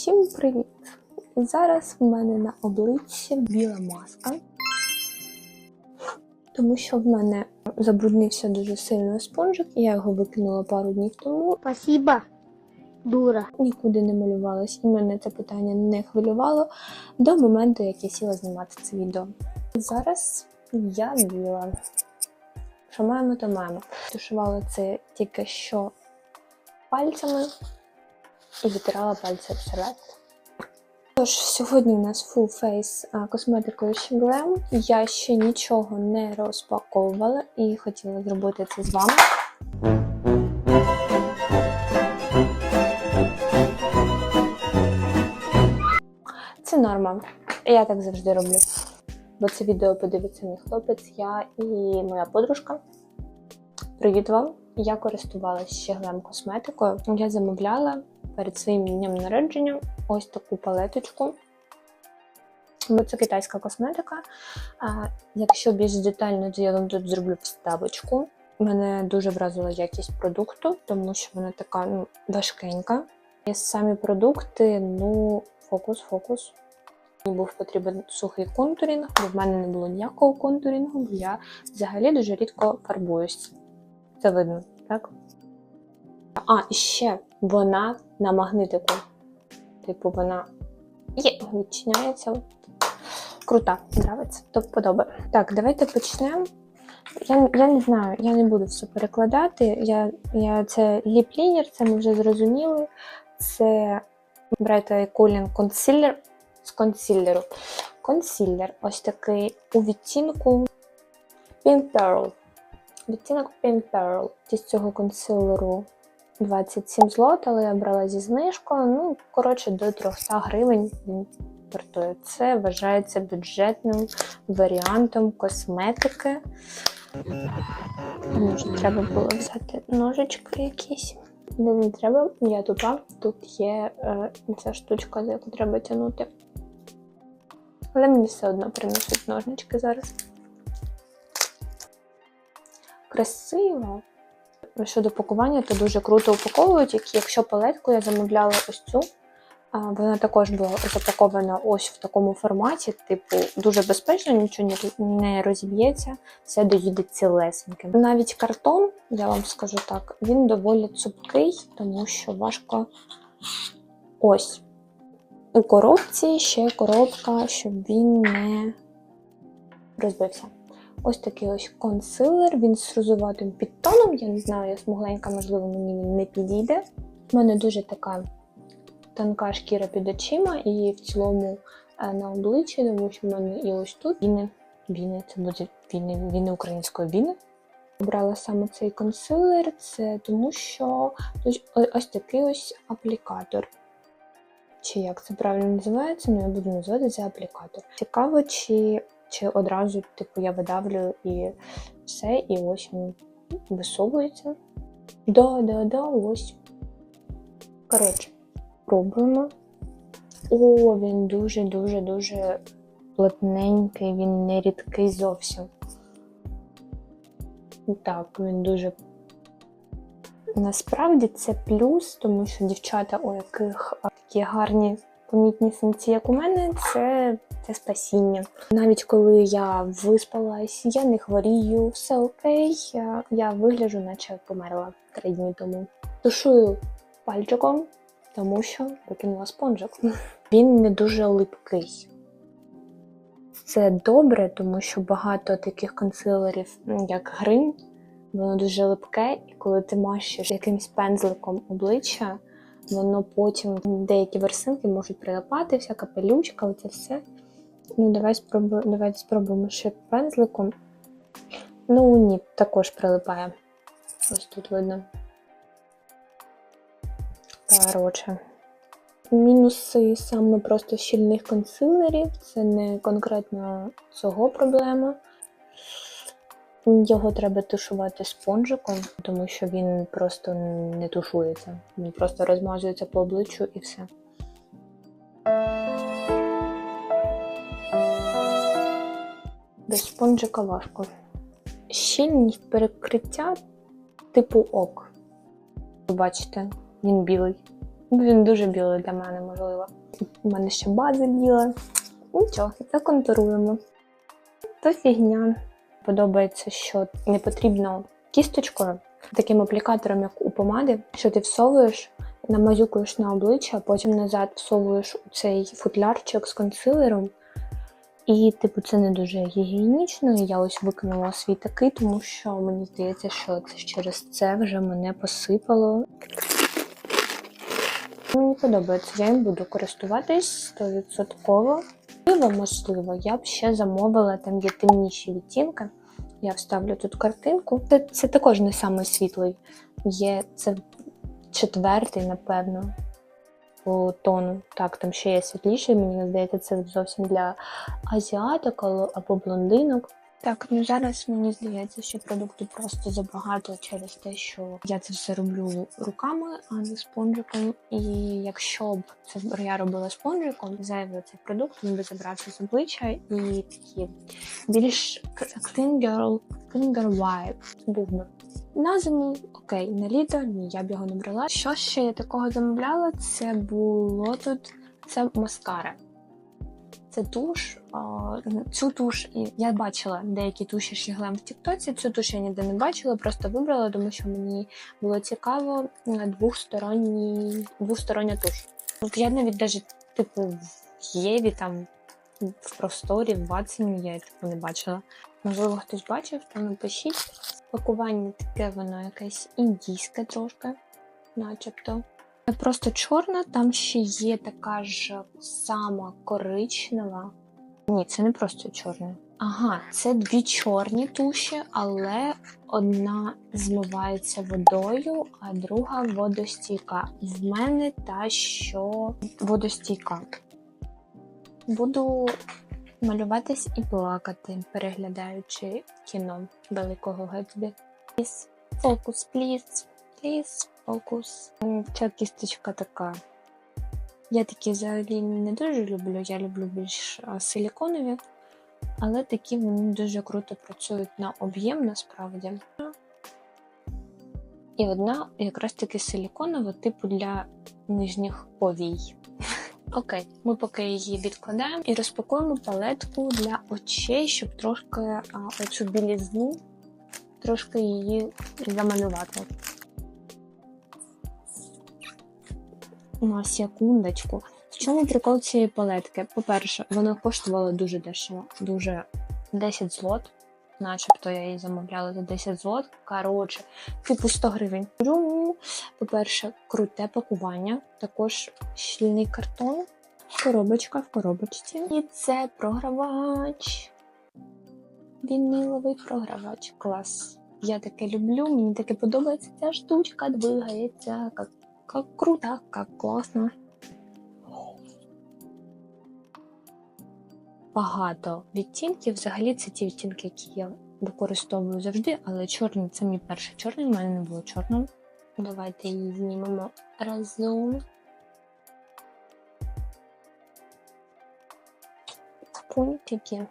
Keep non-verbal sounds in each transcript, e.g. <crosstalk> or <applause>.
Всім привіт! Зараз в мене на обличчі біла маска, тому що в мене забруднився дуже сильно спонжик, і я його викинула пару днів тому. Спасибо, дура. Нікуди не малювалась, і мене це питання не хвилювало до моменту, як я сіла знімати це відео. Зараз я біла. Що маємо, то маємо. Тушувала це тільки що пальцями і витирала пальці об серветку. Тож, сьогодні у нас full face косметикою Shiglam. Я ще нічого не розпаковувала і хотіла зробити це з вами. Це норма. Я так завжди роблю. Бо це відео подивиться мій хлопець, я і моя подружка. Привіт вам! Я користувалася щеглем косметикою. Я замовляла перед своїм днем народження ось таку палеточку. Бо це китайська косметика. А якщо більш детально, то я вам тут зроблю вставочку. Мене дуже вразила якість продукту, тому що вона така ну, важкенька. І самі продукти, ну, фокус-фокус. Мені був потрібен сухий контурінг, бо в мене не було ніякого контурінгу, бо я взагалі дуже рідко фарбуюсь. Це видно, так? А, ще вона на магнитику. Типу, вона є, відчиняється. Крута, нравиться, то подобає. Так, давайте почнемо. Я, я не знаю, я не буду все перекладати. Я, я, це ліплінер, це ми вже зрозуміли. Це Bright Cooling Concealer з консилеру. Консилер ось такий у відтінку Pink Pearl. Відтінок Pink Pearl. З цього консилеру 27 злот, але я брала зі знижкою. Ну, коротше, до 300 гривень він вартує. Це вважається бюджетним варіантом косметики. Може, треба було взяти ножички якісь. Не, не треба, я тупа. Тут є е, ця штучка, за яку треба тягнути. Але мені все одно принесуть ножнички зараз. Красиво. Щодо пакування, то дуже круто упаковують. Як- Якщо палетку я замовляла ось цю, вона також була запакована ось в такому форматі, типу, дуже безпечно, нічого не розіб'ється, все доїде цілесеньким. Навіть картон, я вам скажу так, він доволі цупкий, тому що важко ось. У коробці ще коробка, щоб він не розбився. Ось такий ось консилер, він з розуватим підтоном. Я не знаю, я смугленька, можливо, мені він не підійде. У мене дуже така тонка шкіра під очима і в цілому е, на обличчі, тому що в мене і ось тут віни. Віни, це буде віни, віни української віни. Обрала саме цей консилер, це тому що ось, такий ось аплікатор. Чи як це правильно називається, ну я буду називати це аплікатор. Цікаво, чи, чи одразу типу, я видавлюю і все, і ось він висовується. Да, да, да, ось. Коротше, пробуємо. О, він дуже-дуже-дуже плотненький, він не рідкий зовсім. Так, він дуже. Насправді це плюс, тому що дівчата, у яких такі гарні помітні синці, як у мене, це, це спасіння. Навіть коли я виспалась, я не хворію, все окей, я, я вигляджу, наче померла три дні тому. Тушую пальчиком, тому що викинула спонжик. <laughs> Він не дуже липкий. Це добре, тому що багато таких консилерів, як грим, воно дуже липке, і коли ти мащиш якимсь пензликом обличчя, воно потім деякі версинки можуть прилипати, вся капелючка, оце все. Ну, давай спробуємо, давайте спробуємо ще пензликом. Ну ні, також прилипає. Ось тут видно. Коротше. Мінуси саме просто щільних консилерів, це не конкретно цього проблема. Його треба тушувати спонжиком, тому що він просто не тушується. Він просто розмазується по обличчю і все. Без спонжика важко. Щільність перекриття типу ок. Ви бачите, він білий. Він дуже білий для мене, можливо. У мене ще база біла. Нічого, законтуруємо. То фігня. Подобається, що не потрібно кісточкою, таким аплікатором, як у помади, що ти всовуєш, намазюкуєш на обличчя, потім назад всовуєш у цей футлярчик з консилером. І, типу, це не дуже гігієнічно. Я ось викинула свій такий, тому що мені здається, що це через це вже мене посипало. Мені подобається, я їм буду користуватись 100%. Можливо, можливо, я б ще замовила, там є темніші відтінки. Я вставлю тут картинку. Це, це також не самий світлий. Є це четвертий, напевно, по тону. Так, там ще є світліший, мені здається, це зовсім для азіаток або- блондинок. Так, ну зараз мені здається, що продукту просто забагато через те, що я це все роблю руками, а не спонжиком. І якщо б це я робила спонжиком, зайвий цей продукт він би забрався з обличчя і такі більш clean girl, clean girl vibe був би. На зиму, окей, на літо ні, я б його не брала. Що ще я такого замовляла? Це було тут це маскара. Це туш. Цю туш і я бачила деякі туші Шіглем в Тіктоці. Цю туш я ніде не бачила, просто вибрала, тому що мені було цікаво е, двохсторонній двостороння туш. От я навіть даже, типу, в Єві там в просторі, в Ватсоні я типу не бачила. Можливо, хтось бачив, то напишіть. Пакування таке воно якесь індійське трошки, начебто. Це просто чорна, там ще є така ж сама коричнева. Ні, це не просто чорна. Ага, це дві чорні туші, але одна змивається водою, а друга водостійка. В мене та, що водостійка. Буду малюватись і плакати, переглядаючи кіно великого Гетсбі. Please, focus, please, focus. Ця кісточка така. Я такі взагалі не дуже люблю, я люблю більш силіконові, але такі вони дуже круто працюють на об'єм насправді. І одна якраз таки силіконова, типу для нижніх повій. <laughs> Окей, ми поки її відкладаємо і розпакуємо палетку для очей, щоб трошки а, оцю білізну, трошки її замалювати. На секундочку. В чому прикол цієї палетки? По-перше, вона коштувала дуже дешево, дуже 10 злот. Начебто я її замовляла за 10 злот. Коротше, типу 100 гривень. По-перше, круте пакування, також щільний картон, коробочка в коробочці. І це програвач. Віниловий програвач. Клас. Я таке люблю, мені таке подобається. Ця штучка двигається. Як, як круто, як класно. Багато відтінків. Взагалі це ті відтінки, які я використовую завжди, але чорний це мій перший чорний, в мене не було чорного. Давайте її знімемо разом. Пунктики.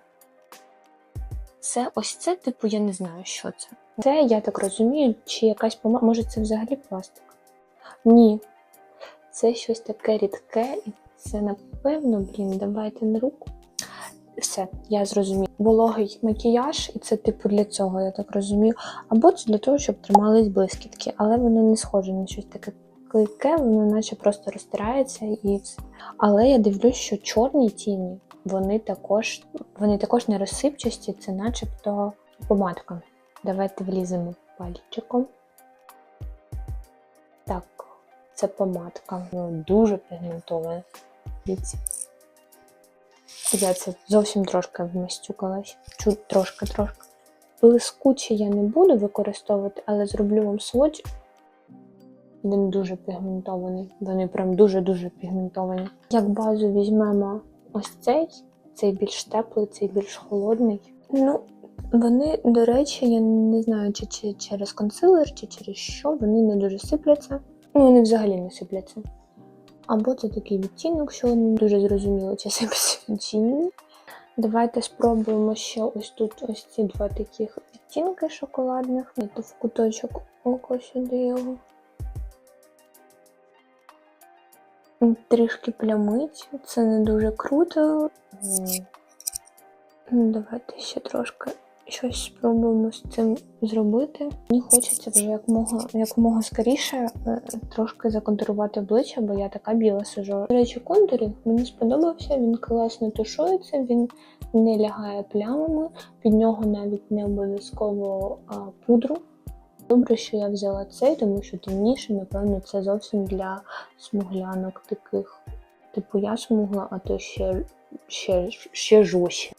Це ось це, типу, я не знаю, що це. Це, я так розумію, чи якась помада. Може, це взагалі пластик? Ні. Це щось таке рідке, і це, напевно, блін, давайте на руку. Все, я зрозумів. Вологий макіяж, і це, типу, для цього, я так розумію. Або це для того, щоб тримались блискітки, але воно не схоже на щось таке клейке, воно наче просто розтирається і все. Але я дивлюсь, що чорні тіні, вони також, вони також не розсипчасті, це начебто помадка. Давайте вліземо пальчиком. Це помадка. Ну, дуже пігментована. Дивіться. Я це зовсім трошки вмастюкалась. Чуть трошки-трошки. Блискуче я не буду використовувати, але зроблю вам сводч. Він дуже пігментований. Вони прям дуже-дуже пігментовані. Як базу візьмемо ось цей, цей більш теплий, цей більш холодний. Ну, вони, до речі, я не знаю, чи, чи через консилер, чи через що, вони не дуже сипляться. Ну, вони взагалі не сипляться. Або це такий відтінок, що не дуже зрозуміло, чи <laughs> сипляться чи ні. Давайте спробуємо ще ось тут ось ці два таких відтінки шоколадних. Це в куточок око сюди його. Трішки плямить, це не дуже круто. Ну, Давайте ще трошки щось спробуємо з цим зробити. Мені хочеться вже якомога, якомога скоріше е, трошки законтурувати обличчя, бо я така біла сижу. До речі, контурінг мені сподобався, він класно тушується, він не лягає плямами, під нього навіть не обов'язково пудру. Добре, що я взяла цей, тому що темніше, напевно, це зовсім для смуглянок таких. Типу я смугла, а то ще, ще, ще жорстче.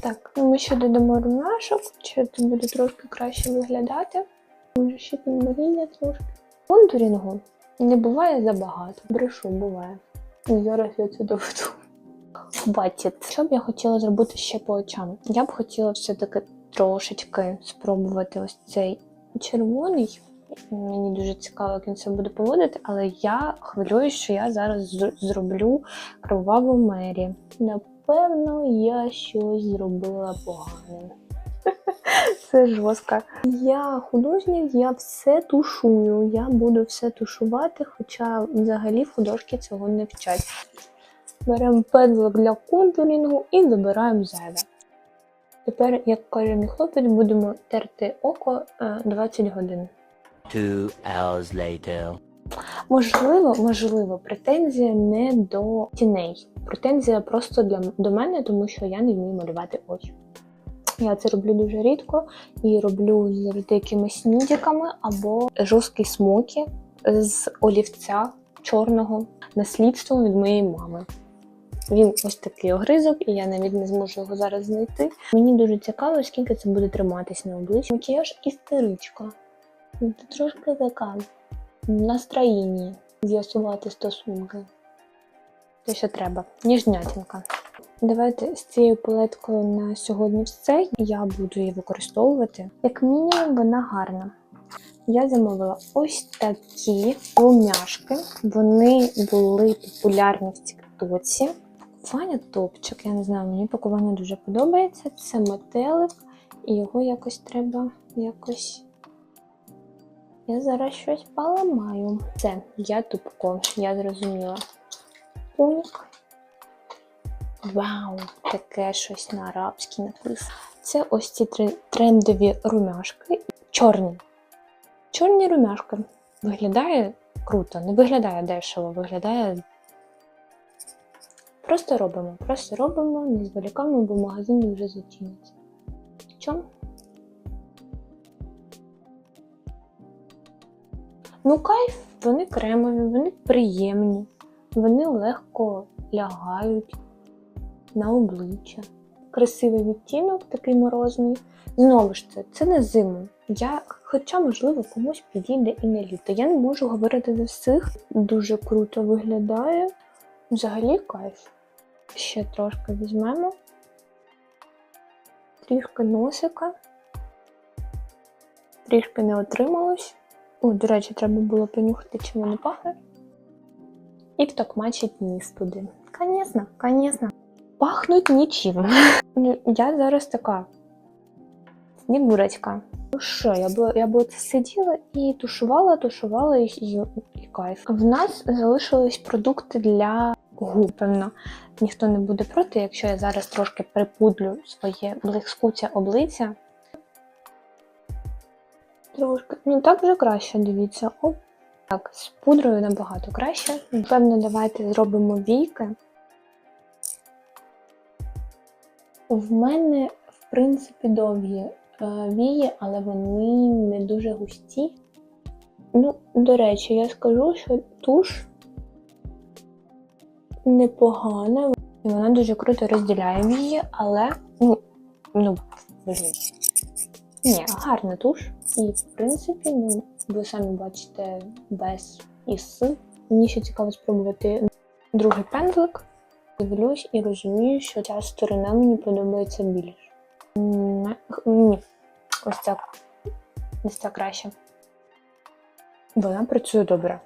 Так, ну ми ще додамо румяшок, чи це буде трошки краще виглядати. Може ще підмаріння трошки. Контурінгу не буває забагато. Брешу, буває. І зараз я це доведу. Хватить. Що б я хотіла зробити ще по очам? Я б хотіла все-таки трошечки спробувати ось цей червоний. Мені дуже цікаво, як він це буде поводити, але я хвилююсь, що я зараз зроблю кроваву мері. Напевно, я щось зробила погане. <laughs> Це жорстко. Я художник, я все тушую. Я буду все тушувати, хоча взагалі художки цього не вчать. Беремо пензлик для контурінгу і забираємо зайве. Тепер, як каже мій хлопець, будемо терти око е, 20 годин. Two hours later. Можливо, можливо, претензія не до тіней. Претензія просто для до мене, тому що я не вмію малювати очі. Я це роблю дуже рідко і роблю з якимись нідіками або жорсткі смоки з олівця чорного наслідством від моєї мами. Він ось такий огризок, і я навіть не зможу його зараз знайти. Мені дуже цікаво, скільки це буде триматись на обличчі. Макіяж істеричка. Це трошки така в настроєнні з'ясувати стосунки. Те, що треба. Ніжнятінка. Давайте з цією палеткою на сьогодні все. Я буду її використовувати. Як мінімум, вона гарна. Я замовила ось такі румяшки. Вони були популярні в Тіктоці. Пакування топчик, я не знаю, мені пакування дуже подобається. Це метелик, і його якось треба якось я зараз щось поламаю. Це я тупко, я зрозуміла. Пуньк. Вау, таке щось на арабській написано. Це ось ці трендові румяшки. Чорні. Чорні румяшки. Виглядає круто, не виглядає дешево, виглядає. Просто робимо, просто робимо, не зволікаємо, бо магазин вже зачиниться. Чому? Ну, кайф, вони кремові, вони приємні, вони легко лягають на обличчя. Красивий відтінок, такий морозний. Знову ж це, це не зиму. Я, хоча, можливо, комусь підійде і не літо. Я не можу говорити за всіх. Дуже круто виглядає. Взагалі кайф. Ще трошки візьмемо. Трішки носика. Трішки не отрималось. О, до речі, треба було понюхати, чим воно пахне. І втокмачить ніс туди. Звісно, звісно. Пахнуть нічим. Ну, Я зараз така снігурочка. Ну що, я б, я б оце сиділа і тушувала, тушувала і, і, і кайф. В нас залишились продукти для губ. Певно, ніхто не буде проти, якщо я зараз трошки припудлю своє блискуче обличчя. Трошки. Ну так вже краще, дивіться. Оп. Так, з пудрою набагато краще. Напевно, давайте зробимо війки. В мене, в принципі, довгі е, вії, але вони не дуже густі. Ну, до речі, я скажу, що туш непогана. Вона дуже круто розділяє вії, але ну, ну. Ні, гарна туш. І, в принципі, ну, ви самі бачите без і. Мені ще цікаво спробувати другий пензлик. Дивлюсь і розумію, що ця сторона мені подобається більше. Ні, ось ця, ось ця краще. Вона працює добре.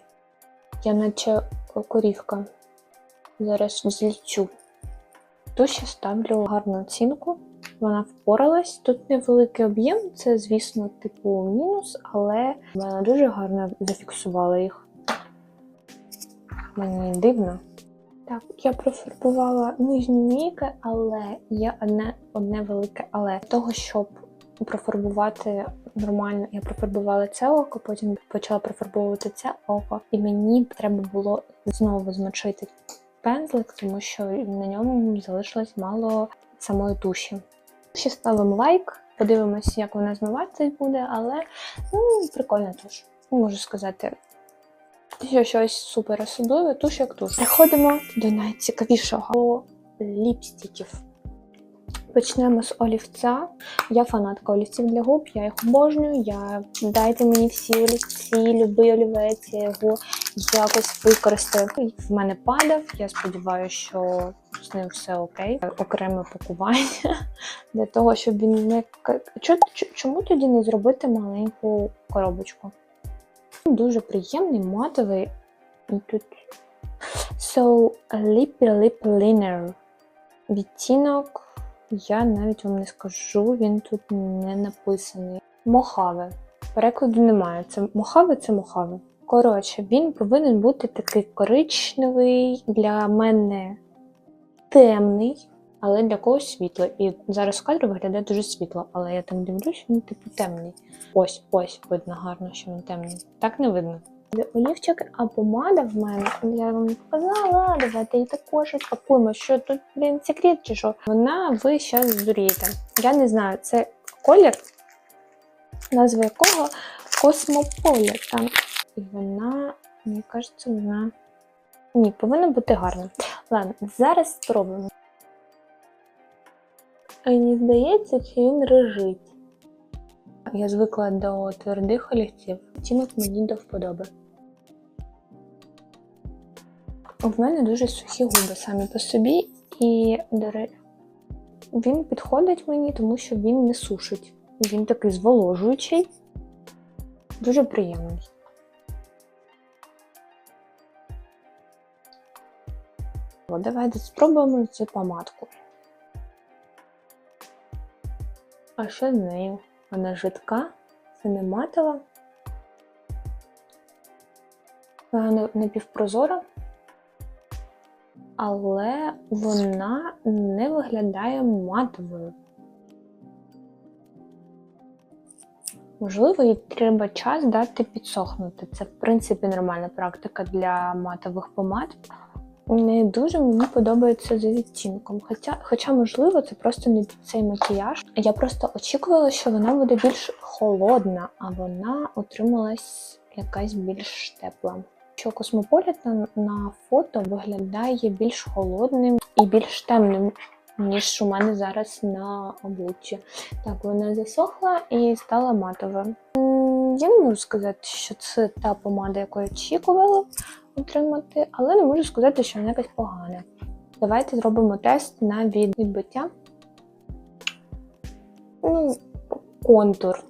Я наче корівка. Зараз злічу. Тут ще ставлю гарну оцінку. Вона впоралась. Тут невеликий об'єм, це, звісно, типу мінус, але вона дуже гарно зафіксувала їх. мені дивно. Так, я профарбувала нижні віки, але є одне, одне велике але. Для того, щоб профарбувати нормально, я профарбувала це око, потім почала профарбовувати це око, і мені треба було знову змочити пензлик, тому що на ньому залишилось мало самої туші. Ще ставимо лайк, подивимось, як вона змиватися буде, але ну, прикольна туш. Не можу сказати. Що щось супер особливе, туш як туш. Переходимо до найцікавішого ліпстиків. Почнемо з олівця. Я фанатка олівців для губ, я їх обожнюю. Я дайте мені всі олівці, любий олівець, я його якось використаю. В мене падав. Я сподіваюся, що з ним все окей. Окреме пакування <laughs> для того, щоб він не Чому тоді не зробити маленьку коробочку? Дуже приємний, матовий. І тут So, Lippy Lip Liner. Відтінок. Я навіть вам не скажу, він тут не написаний. Мохаве. Перекладу немає. Це мохаве це мохаве. Коротше, він повинен бути такий коричневий, для мене темний, але для когось світлий. І зараз в кадрі виглядає дуже світло, але я так дивлюсь, він типу темний. Ось, ось видно гарно, що він темний. Так не видно. Олівчик, а помада в мене, я вам показала, давайте її також розпакуємо, що тут, блін, секрет чи що. Вона, ви зараз здурієте. Я не знаю, це колір, назва якого Космополітан. І вона, мені кажеться, вона. Ні, повинна бути гарна. Ладно, зараз спробуємо. А Мені здається, чи він режить. Я звикла до твердих олівців. Тінок мені до вподоби. В мене дуже сухі губи самі по собі, і, до речі, він підходить мені, тому що він не сушить. Він такий зволожуючий, дуже приємний. Давайте спробуємо цю помадку. А що з нею? Вона жидка, це не матова. Вона напівпрозора, але вона не виглядає матовою. Можливо, їй треба час дати підсохнути. Це, в принципі, нормальна практика для матових помад. Не дуже мені подобається за відтінком. Хоча, хоча, можливо, це просто не цей макіяж. Я просто очікувала, що вона буде більш холодна, а вона отрималась якась більш тепла. Що Космополітан на фото виглядає більш холодним і більш темним, ніж у мене зараз на обличчі. Так, вона засохла і стала матовою. Я не можу сказати, що це та помада, яку я очікувала отримати, але не можу сказати, що вона якась погана. Давайте зробимо тест на відбиття. Ну, контур.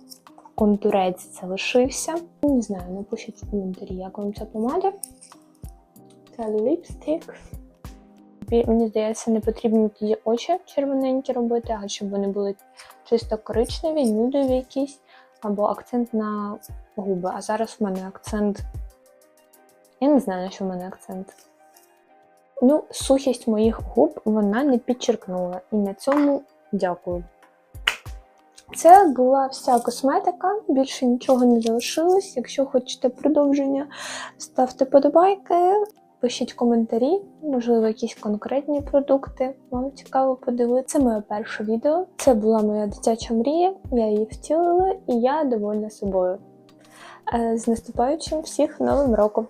Контурець залишився. Не знаю, напишіть в коментарі, як вам ця помада. Це ліпстик. Мені здається, не потрібно тоді очі червоненькі робити, а щоб вони були чисто коричневі, нюдові якісь, або акцент на губи. А зараз в мене акцент. Я не знаю, на що в мене акцент. Ну, сухість моїх губ вона не підчеркнула. І на цьому дякую. Це була вся косметика, більше нічого не залишилось. Якщо хочете продовження, ставте подобайки, пишіть коментарі, можливо, якісь конкретні продукти. Вам цікаво подивитися. Це моє перше відео. Це була моя дитяча мрія, я її втілила і я довольна собою. Е, З наступаючим всіх новим роком!